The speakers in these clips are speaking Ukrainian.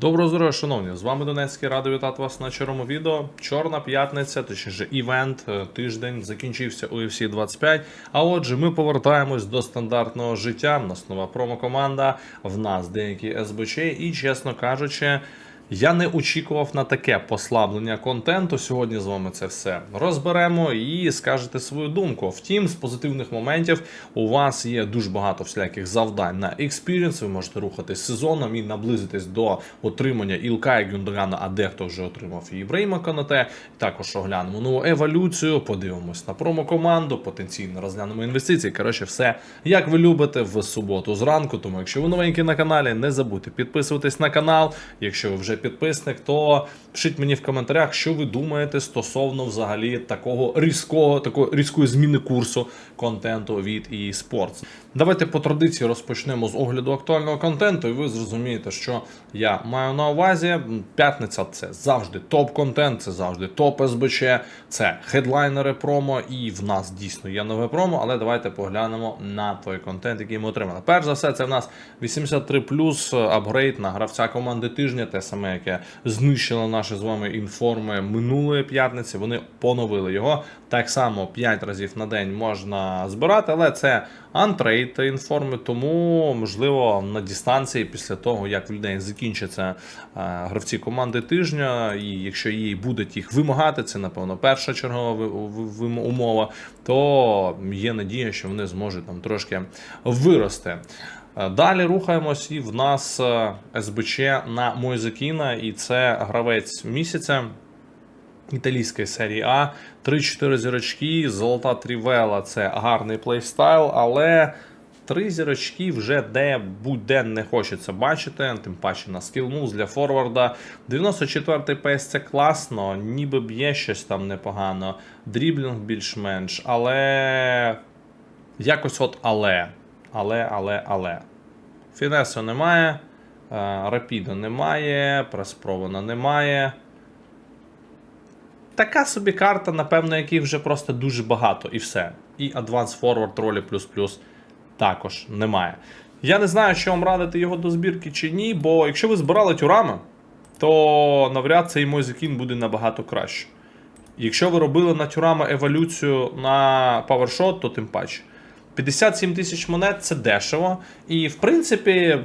Доброго здоров'я, шановні! З вами Донецький радий вітати вас на чорному відео. Чорна п'ятниця, точніше, івент, е, тиждень закінчився UFC 25. А отже, ми повертаємось до стандартного життя. У нас нова промокоманда, в нас деякі СБЧ, і чесно кажучи. Я не очікував на таке послаблення контенту. Сьогодні з вами це все розберемо і скажете свою думку. Втім, з позитивних моментів у вас є дуже багато всіляких завдань на експіріенс. Ви можете рухатись сезоном і наблизитись до отримання Ілка і Гюндогана, а дехто вже отримав і Ібрейма Канате. Також оглянемо нову еволюцію, подивимось на промокоманду, потенційно розглянемо інвестиції. Коротше, все як ви любите в суботу зранку. Тому, якщо ви новенькі на каналі, не забудьте підписуватись на канал. Якщо ви вже підписник, то пишіть мені в коментарях, що ви думаєте стосовно взагалі такого різкого, такої різкої зміни курсу контенту від eSports. Давайте по традиції розпочнемо з огляду актуального контенту, і ви зрозумієте, що я маю на увазі. П'ятниця це завжди топ-контент, це завжди топ СБЧ, це хедлайнери промо, і в нас дійсно є нове промо, але давайте поглянемо на той контент, який ми отримали. Перш за все, це в нас 83 апгрейд на гравця команди тижня, те саме, яке знищило наші з вами інформи минулої п'ятниці. Вони поновили його. Так само 5 разів на день можна збирати, але це антрейд інформи, тому можливо на дистанції після того, як в людей закінчаться е, гравці команди тижня, і якщо їй будуть їх вимагати, це напевно перша чергова умова, то є надія, що вони зможуть там трошки вирости. Е, Далі рухаємось, і в нас е, СБЧ на Мойзекіна, і це гравець місяця італійської серії А. 3-4 зірочки, золота трівела це гарний плейстайл, але три зірочки вже де будь-де не хочеться бачити, тим паче на скілмуз для форварда. 94-й пейс це класно, ніби б'є щось там непогано, дріблінг більш-менш, але якось от але. Але, але, але. Фінесу немає, е, рапіду немає, преспрована немає. Така собі карта, напевно, яких вже просто дуже багато, і все. І Advance Forward ролі плюс-плюс також немає. Я не знаю, що вам радити його до збірки чи ні, бо якщо ви збирали тюрами, то навряд цей Мойзекін буде набагато краще. Якщо ви робили на тюрама еволюцію на PowerShot, то тим паче. 57 тисяч монет це дешево. І, в принципі,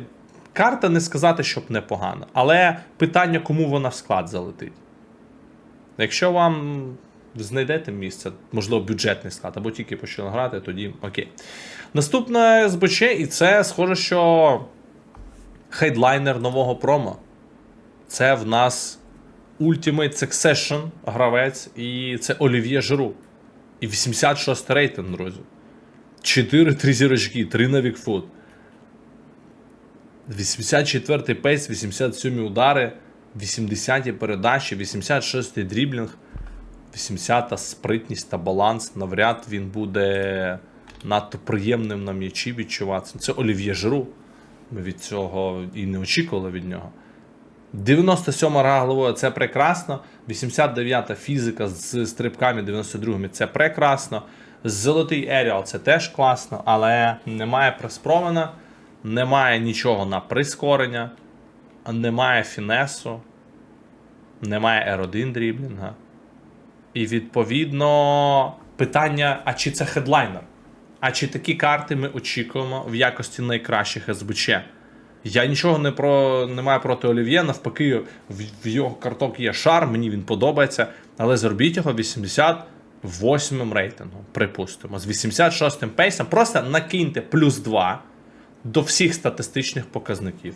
карта не сказати, щоб непогана. Але питання, кому вона в склад залетить. Якщо вам знайдете місце, можливо, бюджетний склад, або тільки почали грати, тоді окей. Наступне СБЧ, і це схоже, що хейдлайнер нового промо. Це в нас Ultimate Succession гравець, і це Олів'є Жиру. І 86 рейтинг, друзі. 4 3 зірочки, 3 на Вікфут. 84-й пейс, 87 удари, 80-ті передачі, 86-й дріблінг, 80-та спритність та баланс. Навряд він буде надто приємним на м'ячі відчуватися. Це Олів'є Жиру. Ми від цього і не очікували від нього. 97 рагловою це прекрасно. 89-та фізика з стрибками 92-ми це прекрасно. Золотий Еріал це теж класно, але немає приспромена, немає нічого на прискорення, немає фінесу, немає R1 дріблінга. І відповідно питання: а чи це хедлайнер? А чи такі карти ми очікуємо в якості найкращих СБЧ? Я нічого не про не маю проти Олів'є, навпаки, в, в його карток є шар, мені він подобається. Але зробіть його 88 рейтингом, припустимо, з 86-м пейсом. Просто накиньте плюс 2 до всіх статистичних показників.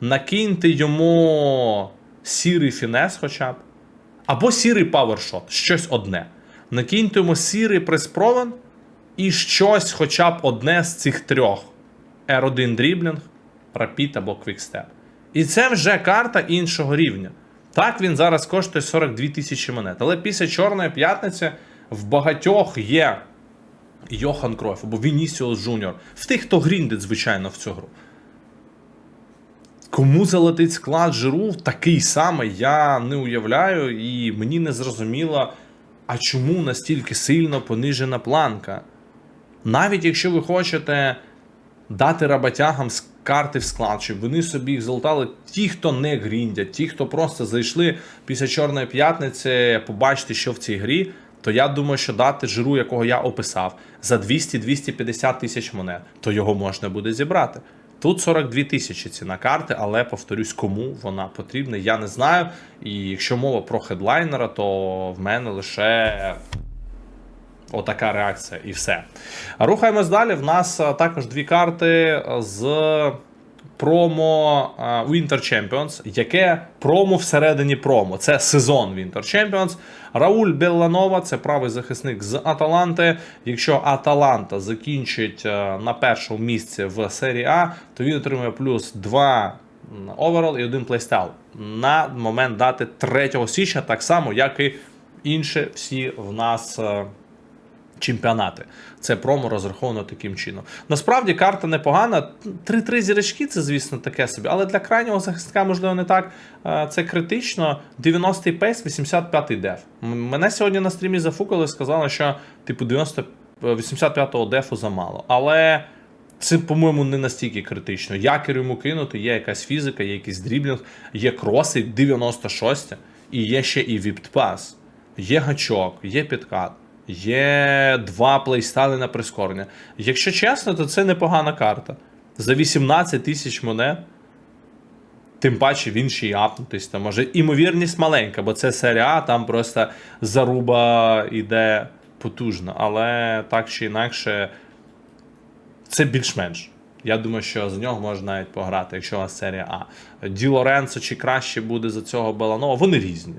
Накиньте йому сірий фінес, хоча б. Або сірий павершот, щось одне. Накиньте йому сірий приспровен і щось хоча б одне з цих трьох: R1 дріблінг, Rapid або Quickstep. І це вже карта іншого рівня. Так, він зараз коштує 42 тисячі монет. Але після Чорної п'ятниці в багатьох є Йохан Кройф або Вінісіус Джуніор. В тих, хто гріндить, звичайно, в цю гру. Кому залетить склад жиру такий самий, я не уявляю, і мені не зрозуміло, а чому настільки сильно понижена планка. Навіть якщо ви хочете дати роботягам с- карти в склад, щоб вони собі їх залутали. Ті, хто не гріндять, ті, хто просто зайшли після Чорної п'ятниці, побачити, що в цій грі. То я думаю, що дати жиру, якого я описав, за 200-250 тисяч монет, то його можна буде зібрати. Тут 42 тисячі ціна карти, але повторюсь, кому вона потрібна, я не знаю. І якщо мова про хедлайнера, то в мене лише отака реакція і все. Рухаємось далі. В нас також дві карти з промо Winter Champions. Яке промо всередині промо? Це сезон Winter Champions. Рауль Белланова, це правий захисник з Аталанти. Якщо Аталанта закінчить на першому місці в серії А, то він отримує плюс 2 оверол і один плейстайл на момент дати 3 січня, так само, як і інші всі в нас. Е, чемпіонати. Це промо розраховано таким чином. Насправді карта непогана. 3-3 зірочки це, звісно, таке собі. Але для крайнього захисника, можливо, не так. Е, Це критично. 90-й пейс, 85-й деф. Мене сьогодні на стрімі зафукали, сказали, що типу 85-го дефу замало. Але. Це, по-моєму, не настільки критично. Якір йому кинути, є якась фізика, є якийсь дріблінг, є кроси 96, і є ще і віптпас, є гачок, є підкат, є два плейстайли на прискорення. Якщо чесно, то це непогана карта. За 18 тисяч монет. Тим паче він ще й апнутись. Там може імовірність маленька, бо це серія А, там просто заруба йде потужно. Але так чи інакше, це більш-менш. Я думаю, що за нього можна навіть пограти, якщо у вас серія А. Ді Лоренцо чи краще буде за цього Беланова, вони різні.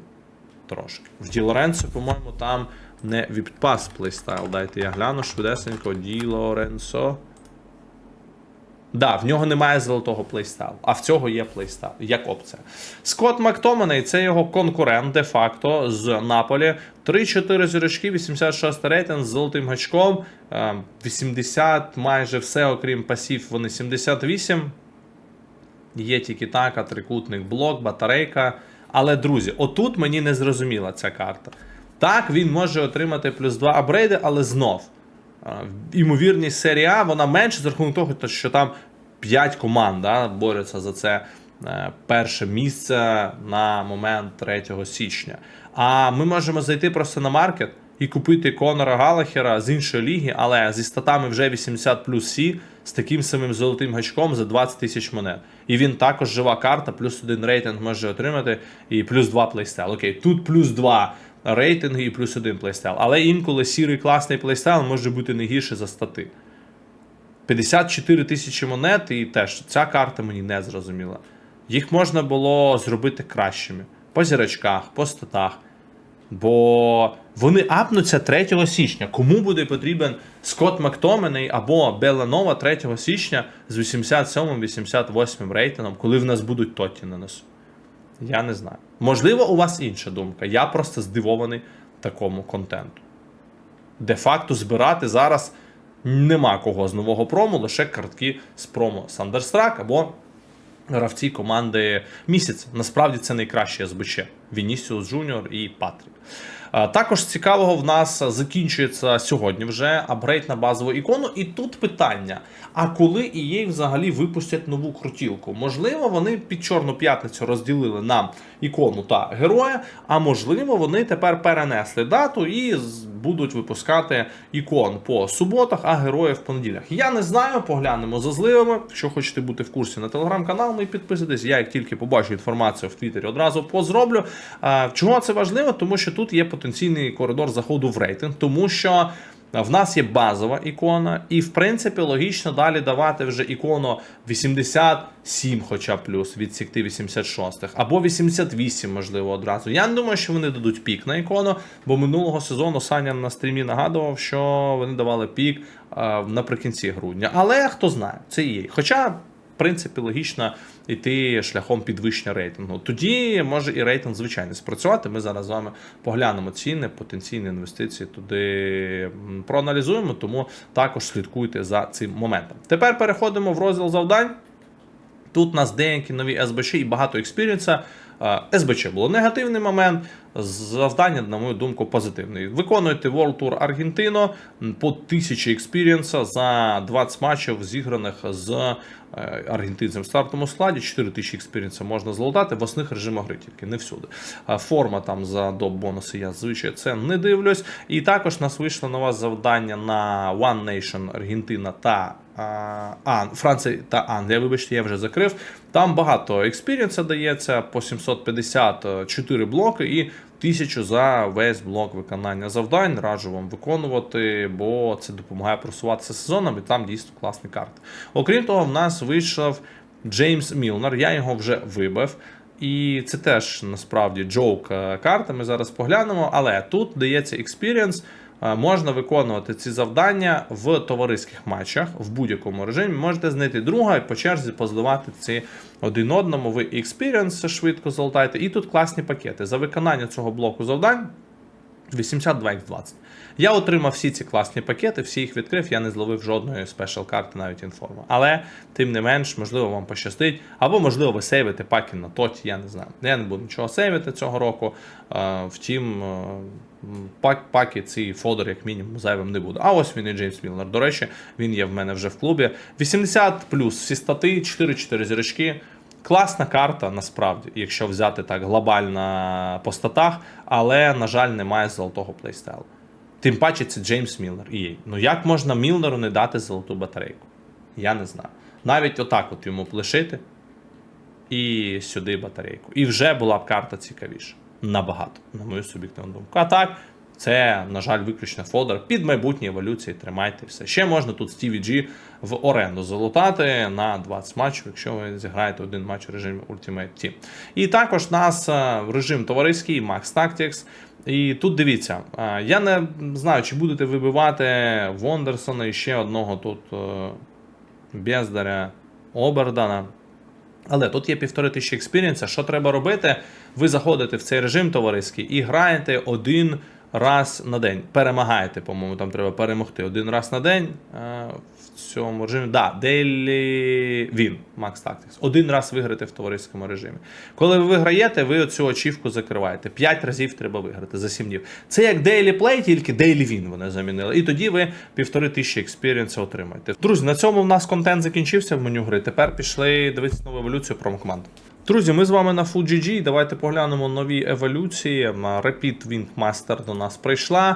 Трошки. В Ді Лоренцо, по-моєму, там не відпас плейстайл. Дайте я гляну швидесенько. Ді Лоренцо. Да, в нього немає золотого плейстайлу, а в цього є плейстайл, як опція. Скотт Мактоманей це його конкурент де-факто з Наполі. 3-4 зірочки, 86 рейтинг з золотим гачком. е, 80 майже все, окрім пасів, вони 78. Є тільки така, трикутник блок, батарейка. Але, друзі, отут мені не зрозуміла ця карта. Так, він може отримати плюс 2 апгрейди, але знов. Імовірність серії А, вона менше за рахунок того, що там 5 команд да, борються за це е, перше місце на момент 3 січня. А ми можемо зайти просто на маркет і купити Конора Галахера з іншої ліги, але зі статами вже 80 плюс Сі, з таким самим золотим гачком за 20 тисяч монет. І він також жива карта, плюс один рейтинг може отримати, і плюс 2 плейстайл. Окей, тут плюс 2 рейтинги і плюс один плейстайл. Але інколи сірий класний плейстайл може бути не гірше за стати. 54 тисячі монет, і теж ця карта мені не зрозуміла. Їх можна було зробити кращими. По зірочках, по статах. Бо вони апнуться 3 січня. Кому буде потрібен Скотт Мактоменей або Беланова 3 січня з 87-88 рейтингом, коли в нас будуть тоті на носу? Я не знаю. Можливо, у вас інша думка. Я просто здивований такому контенту. Де-факто збирати зараз нема кого з нового промо, лише картки з промо Сандерстрак або гравці команди місяця. Насправді це найкраще СБЧ. Вінісіус Джуніор і Патрік. Також цікавого в нас закінчується сьогодні вже апгрейд на базову ікону. І тут питання: а коли EA взагалі випустять нову крутілку? Можливо, вони під Чорну п'ятницю розділили нам ікону та героя, а можливо, вони тепер перенесли дату і будуть випускати ікон по суботах, а героїв в понеділях. Я не знаю, поглянемо за зливами. Якщо хочете бути в курсі на телеграм-канал, ми підписуйтесь. Я як тільки побачу інформацію в Твіттері, одразу позроблю. Чого це важливо? Тому що тут є потенційний коридор заходу в рейтинг, тому що. В нас є базова ікона, і в принципі логічно далі давати вже ікону 87, хоча плюс відсікти 86 або 88, можливо, одразу. Я не думаю, що вони дадуть пік на ікону, бо минулого сезону Саня на стрімі нагадував, що вони давали пік наприкінці грудня. Але хто знає, це є. Хоча. Принципі, логічно йти шляхом підвищення рейтингу. Тоді може і рейтинг звичайно спрацювати. Ми зараз з вами поглянемо ціни, потенційні інвестиції туди проаналізуємо, тому також слідкуйте за цим моментом. Тепер переходимо в розділ завдань. Тут у нас деякі нові СБЧ і багато експіріенса. Е, СБЧ було негативний момент, завдання, на мою думку, позитивний. Виконуйте World Tour Аргентино по 1000 експіріенса за 20 матчів, зіграних з е, аргентинцем в стартовому складі. 4 тисячі експірінців можна злодати в основних режимах гри, тільки не всюди. Форма там за доп бонуси я звичайно це не дивлюсь. І також нас вийшло нове завдання на One Nation Аргентина та а, Франція та Англія, вибачте, я вже закрив. Там багато експіріенса дається по 754 блоки і 1000 за весь блок виконання завдань. Раджу вам виконувати, бо це допомагає просуватися сезоном, і там дійсно класні карти. Окрім того, в нас вийшов Джеймс Мілнер. Я його вже вибив. І це теж насправді джоук е, карта. Ми зараз поглянемо, але тут дається експіріенс. Е, Можна виконувати ці завдання в товариських матчах в будь-якому режимі. Можете знайти друга і по черзі позливати ці один одному. Ви експіріенс швидко золотаєте. І тут класні пакети. За виконання цього блоку завдань 82 x 20 Я отримав всі ці класні пакети, всі їх відкрив, я не зловив жодної спешл карти, навіть інформу. Але, тим не менш, можливо, вам пощастить, або, можливо, ви сейвите паки на тоті, я не знаю. Я не буду нічого сейвити цього року. Е, Втім, е, пак, паки ці фодер, як мінімум, зайвим не буде. А ось він і Джеймс Мілнер. До речі, він є в мене вже в клубі. 80 плюс всі стати, 4-4 зірочки. Класна карта, насправді, якщо взяти так глобально по статах, але, на жаль, немає золотого плейстайлу. Тим паче це Джеймс Мілнер. І ну як можна Мілнеру не дати золоту батарейку? Я не знаю. Навіть отак от йому плешити і сюди батарейку. І вже була б карта цікавіша. Набагато, на мою суб'єктивну думку. А так, це, на жаль, виключно фодер під майбутні еволюції. Тримайте все. Ще можна тут Стіві G в оренду залутати на 20 матчів, якщо ви зіграєте один матч у режимі Ultimate Team. І також у нас е, режим товариський Max Tactics. І тут дивіться, е, я не знаю, чи будете вибивати Вондерсона і ще одного тут е, Бездаря Обердана. Але тут є півтори тисячі експірієнса. Що треба робити? Ви заходите в цей режим товариський і граєте один раз на день. Перемагаєте, по-моєму, там треба перемогти один раз на день е, цьому режимі. Да, Daily Win, Max Tactics. Один раз виграти в товариському режимі. Коли ви виграєте, ви оцю очівку закриваєте. П'ять разів треба виграти за сім днів. Це як Daily Play, тільки Daily Win вони замінили. І тоді ви півтори тисячі експірієнсу отримаєте. Друзі, на цьому в нас контент закінчився в меню гри. Тепер пішли дивитися нову еволюцію промокоманд. Друзі, ми з вами на Full GG. Давайте поглянемо нові еволюції. Rapid Wingmaster до нас прийшла.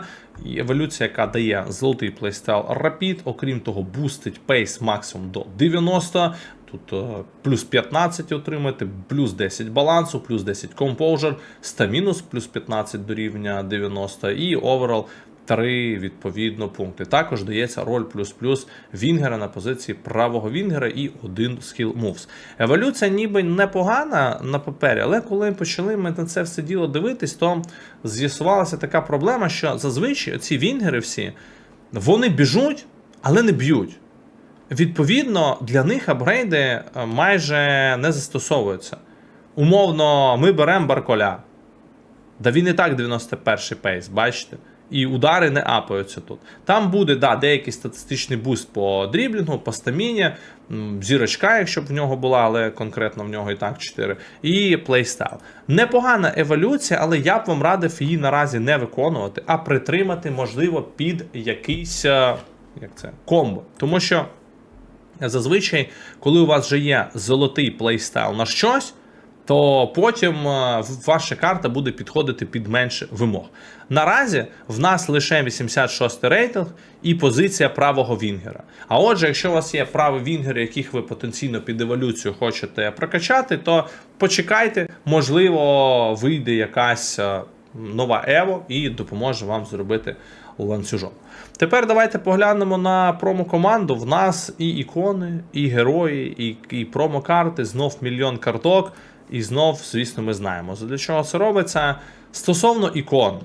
Еволюція, яка дає золотий плейстайл Rapid, окрім того, бустить пейс максимум до 90. Тут е, плюс 15 отримати, плюс 10 балансу, плюс 10 композер, стамінус плюс 15 до рівня 90 і оверал 3 відповідно пункти. Також дається роль плюс-плюс Вінгера на позиції правого Вінгера і один скіл мувс. Еволюція ніби непогана на папері, але коли почали ми на це все діло дивитись, то з'ясувалася така проблема, що зазвичай ці Вінгери всі вони біжуть, але не б'ють. Відповідно, для них апгрейди е, майже не застосовуються. Умовно, ми беремо Барколя. Да він і так 91-й пейс, бачите? І удари не апаються тут. Там буде да, деякий статистичний буст по дріблінгу, по стаміні, зірочка, якщо б в нього була, але конкретно в нього і так 4. І плейстайл. Непогана еволюція, але я б вам радив її наразі не виконувати, а притримати, можливо, під якийсь е, як це, комбо. Тому що зазвичай, коли у вас вже є золотий плейстайл на щось то потім е, ваша карта буде підходити під менше вимог. Наразі в нас лише 86 рейтинг і позиція правого Вінгера. А отже, якщо у вас є правий Вінгер, яких ви потенційно під еволюцію хочете прокачати, то почекайте, можливо, вийде якась е, нова Ево і допоможе вам зробити ланцюжок. Тепер давайте поглянемо на промо-команду. В нас і ікони, і герої, і, і промо-карти, знов мільйон карток. І знов, звісно, ми знаємо, для чого це робиться. Стосовно ікон,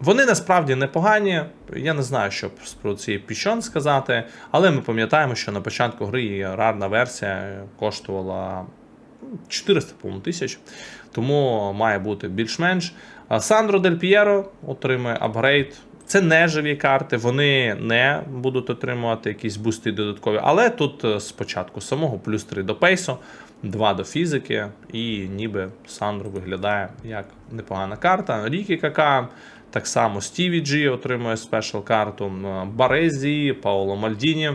вони насправді непогані. Я не знаю, що про ці піщон сказати, але ми пам'ятаємо, що на початку гри рарна версія коштувала 400 по тисяч, тому має бути більш-менш. Сандро Дель П'єро отримує апгрейд. Це не живі карти, вони не будуть отримувати якісь бусти додаткові. Але тут спочатку самого плюс 3 до пейсу. 2 до фізики, і ніби Сандро виглядає як непогана карта. Рікі Кака, так само Стіві Джі отримує спешл карту, Барезі, Паоло Мальдіні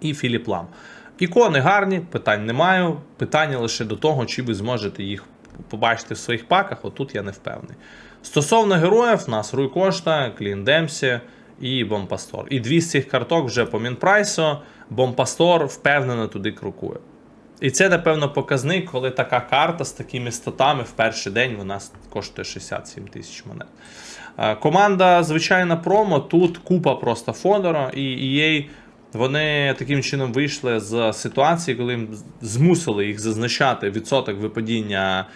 і Філіп Лам. Ікони гарні, питань не маю. Питання лише до того, чи ви зможете їх побачити в своїх паках. Отут я не впевнений. Стосовно героїв, у нас Руй Кошта, Клін Демсі і Бомпастор. І дві з цих карток вже по мінпрайсу. Бомпастор впевнено туди крокує. І це, напевно, показник, коли така карта з такими статами в перший день вона коштує 67 тисяч монет. Е, Команда звичайна промо. Тут купа просто фодора, і EA вони таким чином вийшли з ситуації, коли їм змусили їх зазначати відсоток випадіння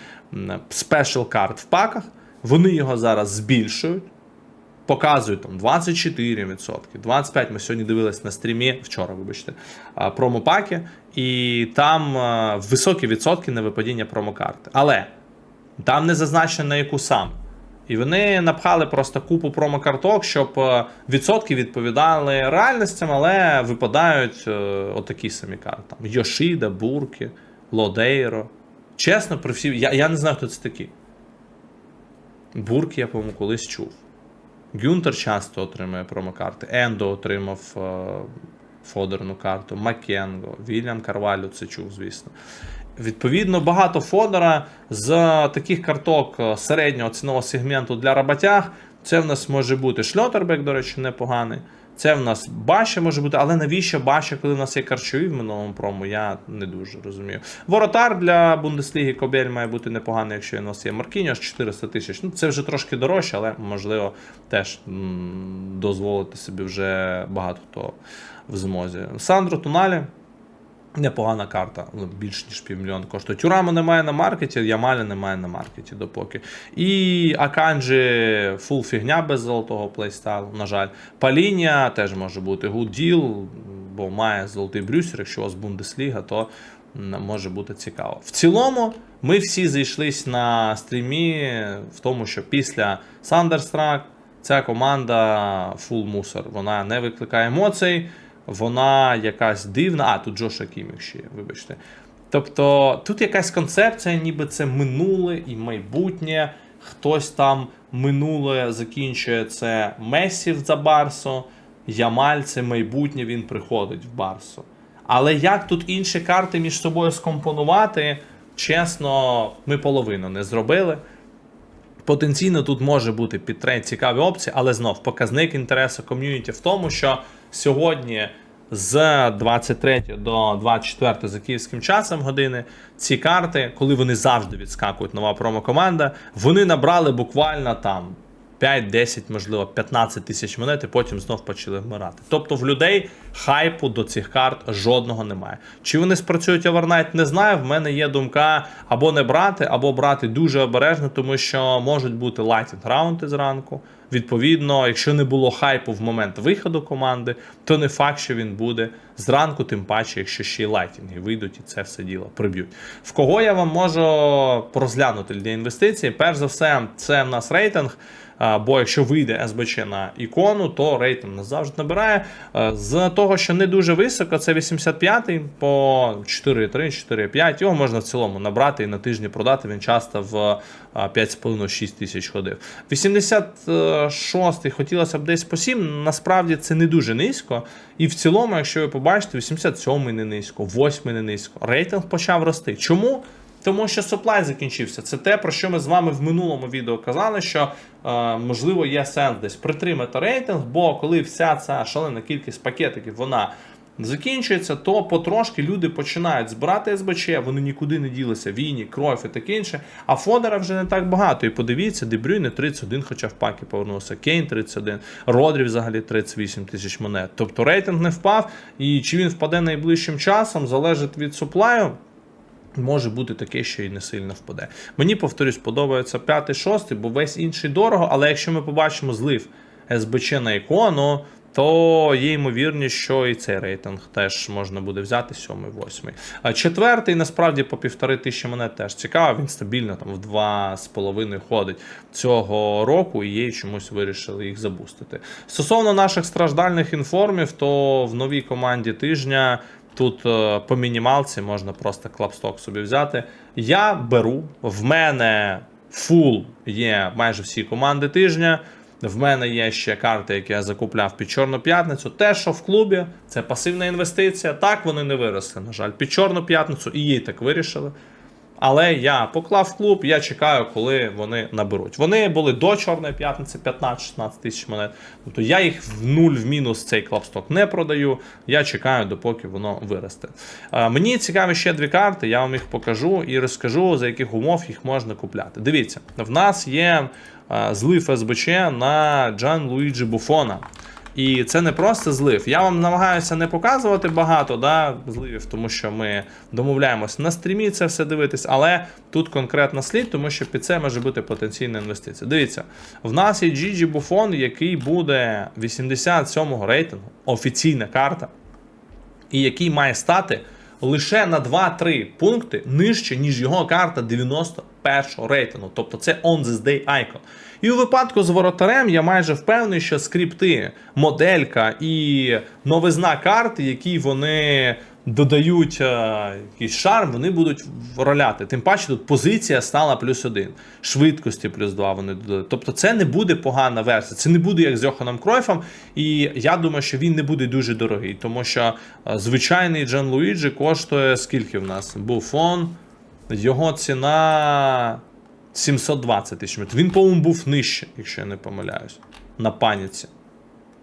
спешл карт в паках. Вони його зараз збільшують. Показують там 24%, 25%. Ми сьогодні дивились на стрімі, вчора, вибачте, промопаки, і там високі відсотки на випадіння промокарти. Але там не зазначено на яку саме. І вони напхали просто купу промокарток, щоб відсотки відповідали реальностям, але випадають е, отакі самі карти. Йошида, Бурки, Лодейро. Чесно, при всі. Я, я не знаю, хто це такі. Бурки, я, по-моєму, колись чув. Гюнтер часто отримує промокарти. Ендо отримав е, фодерну карту, Макенго, Вільям Карвалю це чув, звісно. Відповідно, багато фодера з таких карток е, середнього цінового сегменту для роботяг. Це в нас може бути Шльотербек, до речі, непоганий. Це в нас Баша може бути, але навіщо Баша, коли в нас є карчові в минулому прому, я не дуже розумію. Воротар для Бундесліги Кобель має бути непоганий, якщо у нас є Маркініш 400 тисяч. Ну, це вже трошки дорожче, але можливо теж дозволити собі вже багато хто в змозі. Сандро Туналі. Непогана карта, ну, більш ніж півмільйона коштує. Тюрама немає на маркеті, Ямаля немає на маркеті допоки. І Аканджі фул фігня без золотого плейстайлу, на жаль. Паління теж може бути deal, бо має золотий брюсер. Якщо у вас Бундесліга, то може бути цікаво. В цілому, ми всі зійшлись на стрімі в тому, що після Thunderstruck ця команда фул мусор. Вона не викликає емоцій вона якась дивна. А, тут Джоша Кімік ще вибачте. Тобто тут якась концепція, ніби це минуле і майбутнє. Хтось там минуле закінчує це Месів за Барсо, Ямаль це майбутнє, він приходить в Барсо. Але як тут інші карти між собою скомпонувати, чесно, ми половину не зробили. Потенційно тут може бути під цікаві опції, але знов показник інтересу ком'юніті в тому, що сьогодні з 23 до 24 за київським часом години ці карти, коли вони завжди відскакують, нова промокоманда, вони набрали буквально там 5, 10, можливо, 15 тисяч монет, і потім знов почали вмирати. Тобто в людей хайпу до цих карт жодного немає. Чи вони спрацюють овернайт, не знаю. В мене є думка або не брати, або брати дуже обережно, тому що можуть бути лайтінг раунди зранку. Відповідно, якщо не було хайпу в момент виходу команди, то не факт, що він буде зранку, тим паче, якщо ще й лайтінги вийдуть і це все діло приб'ють. В кого я вам можу розглянути для інвестицій? Перш за все, це в нас рейтинг. Бо якщо вийде СБЧ на ікону, то рейтинг нас завжди набирає. З того, що не дуже високо, це 85-й по 4,3, 4,5. Його можна в цілому набрати і на тижні продати. Він часто в 5,5-6 тисяч ходив. 86-й хотілося б десь по 7. Насправді це не дуже низько. І в цілому, якщо ви побачите, 87-й не низько, 8-й не низько. Рейтинг почав рости. Чому? Тому що supply закінчився. Це те, про що ми з вами в минулому відео казали, що е, можливо є сенс десь притримати рейтинг, бо коли вся ця шалена кількість пакетиків вона закінчується, то потрошки люди починають збирати СБЧ, вони нікуди не ділися, Віні, кров і таке інше. А Фодера вже не так багато. І подивіться, Дебрюйне 31, хоча в паки повернувся, Кейн 31, Родрі взагалі 38 тисяч монет. Тобто рейтинг не впав, і чи він впаде найближчим часом, залежить від суплаю. Може бути таке, що і не сильно впаде. Мені, повторюсь, подобається 5-6, бо весь інший дорого, але якщо ми побачимо злив СБЧ на ікону, то є ймовірність, що і цей рейтинг теж можна буде взяти 7-8. А четвертий, насправді, по півтори тисячі монет теж цікаво, він стабільно там в 2,5 ходить цього року, і є чомусь вирішили їх забустити. Стосовно наших страждальних інформів, то в новій команді тижня Тут е, по мінімалці можна просто клапсток собі взяти. Я беру, в мене фул є майже всі команди тижня. В мене є ще карти, які я закупляв під Чорну п'ятницю. Те, що в клубі, це пасивна інвестиція. Так вони не виросли, на жаль, під Чорну п'ятницю і їй так вирішили. Але я поклав клуб, я чекаю, коли вони наберуть. Вони були до Чорної п'ятниці 15-16 тисяч монет. Тобто я їх в нуль в мінус цей клапсток не продаю. Я чекаю, допоки воно виросте. Е, Мені цікаві ще дві карти, я вам їх покажу і розкажу, за яких умов їх можна купляти. Дивіться, в нас є е, злив СБЧ на Джан Луїджі Буфона. І це не просто злив. Я вам намагаюся не показувати багато да, зливів, тому що ми домовляємось на стрімі це все дивитись, але тут конкретно слід, тому що під це може бути потенційна інвестиція. Дивіться, в нас є Gigi Buffon, який буде 87-го рейтингу, офіційна карта, і який має стати лише на 2-3 пункти нижче, ніж його карта 91-го рейтингу. Тобто це on this day icon. І у випадку з воротарем я майже впевнений, що скрипти, моделька і новизна карти, які вони додають е, якийсь шарм, вони будуть роляти. Тим паче тут позиція стала плюс один, швидкості плюс два вони додали. Тобто це не буде погана версія, це не буде як з Йоханом Кройфом. І я думаю, що він не буде дуже дорогий, тому що е, звичайний Джан Луїджі коштує скільки в нас? Буфон. Його ціна 720 тисяч метрів. Він, по-моєму, був нижче, якщо я не помиляюсь. На паніці.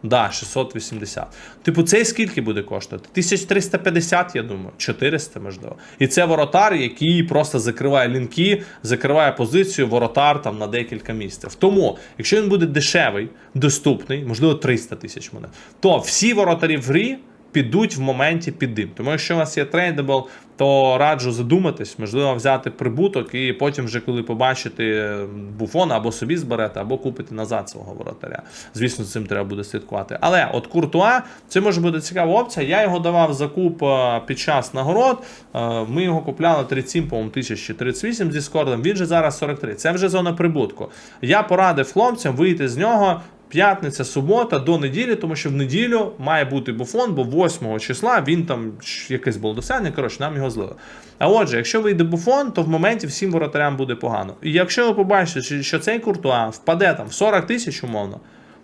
Да, 680. Типу, цей скільки буде коштувати? 1350, я думаю, 400, можливо. І це воротар, який просто закриває лінки, закриває позицію воротар там на декілька місяців. Тому, якщо він буде дешевий, доступний, можливо, 300 тисяч монет, то всі воротарі в грі підуть в моменті під дим. Тому якщо у вас є трейдабл, то раджу задуматись, можливо, взяти прибуток і потім, вже коли побачите буфона, або собі зберете, або купите назад свого воротаря. Звісно, цим треба буде слідкувати. Але от Куртуа, це може бути цікава опція. Я його давав закуп е, під час нагород. Е, Ми його купляли 37, по-моєму, тисяч чи 38 зі скордом. Він же зараз 43. Це вже зона прибутку. Я порадив хлопцям вийти з нього. П'ятниця, субота до неділі, тому що в неділю має бути буфон, бо 8 числа він там якесь було досягнення. Коротше, нам його злили. А отже, якщо вийде буфон, то в моменті всім воротарям буде погано. І якщо ви побачите, що- цей куртуа впаде там в 40 тисяч умовно,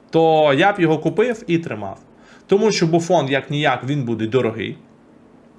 то я б його купив і тримав. Тому що буфон, як ніяк, він буде дорогий.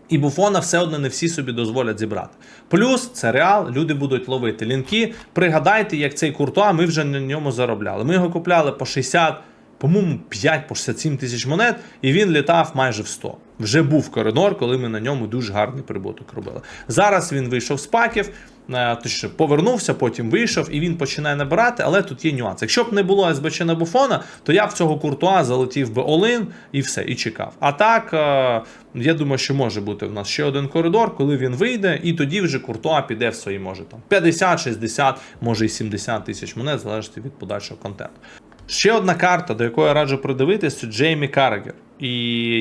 І буфона все одно не всі собі дозволять зібрати. Плюс це реал, люди будуть ловити лінки. Пригадайте, як цей куртуа, ми вже на ньому заробляли. Ми його купляли по 60, по-моєму, 5 по 67 тисяч монет, і він літав майже в 100. Вже був коридор, коли ми на ньому дуже гарний прибуток робили. Зараз він вийшов з паків, е, точніше повернувся, потім вийшов, і він починає набирати, але тут є нюанс. Якщо б не було СБЧ на буфона, то я б цього куртуа залетів би Олин і все, і чекав. А так, е, я думаю, що може бути в нас ще один коридор, коли він вийде, і тоді вже куртуа піде в свої, може там 50, 60, може і 70 тисяч монет, залежить від подальшого контенту. Ще одна карта, до якої я раджу придивитись, це Джеймі Каррегер. І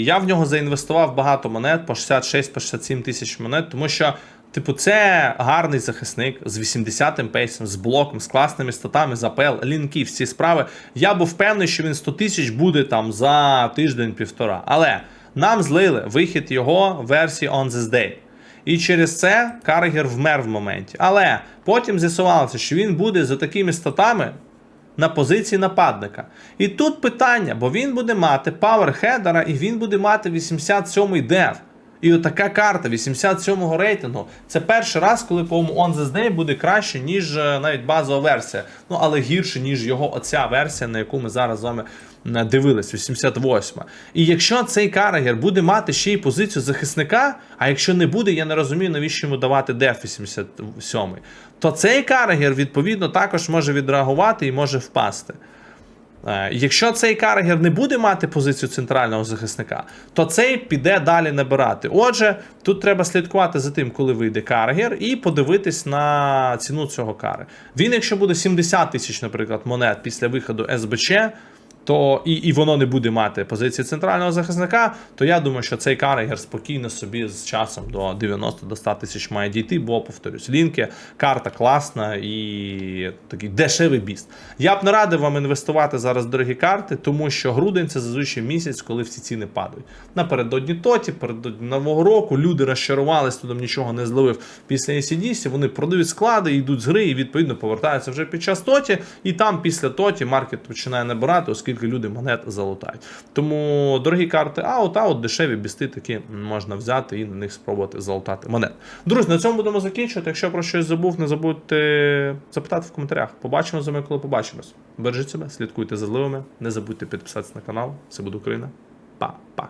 я в нього заінвестував багато монет по 66-67 тисяч монет, тому що, типу, це гарний захисник з 80-м пейсом, з блоком, з класними статами, з лінки, всі справи. Я був впевнений, що він 100 тисяч буде там за тиждень-півтора. Але нам злили вихід його версії On This Day. І через це Каргер вмер в моменті. Але потім з'ясувалося, що він буде за такими статами на позиції нападника. І тут питання, бо він буде мати пауерхедера і він буде мати 87-й дев. І отака карта 87-го рейтингу. Це перший раз, коли, по-моєму, On This Day буде краще, ніж е, навіть базова версія. Ну, але гірше, ніж його оця версія, на яку ми зараз з вами дивились, 88. І якщо цей Карагер буде мати ще й позицію захисника, а якщо не буде, я не розумію, навіщо йому давати деф 87, то цей Карагер, відповідно, також може відреагувати і може впасти. Е, Якщо цей Каргер не буде мати позицію центрального захисника, то цей піде далі набирати. Отже, тут треба слідкувати за тим, коли вийде Каргер, і подивитись на ціну цього кари. Він, якщо буде 70 тисяч, наприклад, монет після виходу СБЧ, то і, і воно не буде мати позиції центрального захисника, то я думаю, що цей каригер спокійно собі з часом до 90 до 100 тисяч має дійти, бо повторюсь, лінки, карта класна і такий дешевий біст. Я б не радив вам інвестувати зараз в дорогі карти, тому що грудень це зазвичай місяць, коли всі ціни падають. Напередодні тоті, передодні нового року люди розчарувались, туди нічого не зловив після ACDC, вони продають склади, йдуть з гри і відповідно повертаються вже під час тоті. І там після тоті маркет починає набирати, оскільки люди монет залутають. Тому дорогі карти аут, а от дешеві бісти такі можна взяти і на них спробувати залутати монет. Друзі, на цьому будемо закінчувати. Якщо про щось забув, не забудьте запитати в коментарях. Побачимо з вами, коли побачимось. Бережіть себе, слідкуйте за зливами, не забудьте підписатися на канал. Це буде Україна. Па-па.